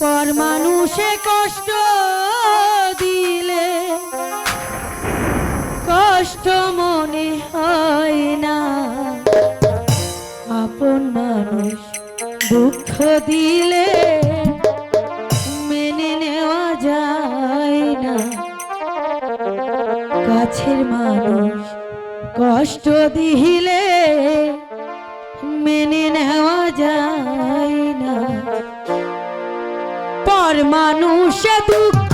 পর মানুষে কষ্ট দিলে, কষ্ট মনে হয় না। আপন মানুষ দুঃখ দিলে মেনে নেওয়া যায় না। কাছের মানুষ কষ্ট দিলে মেনে নেওয়া মানুষে দুঃখ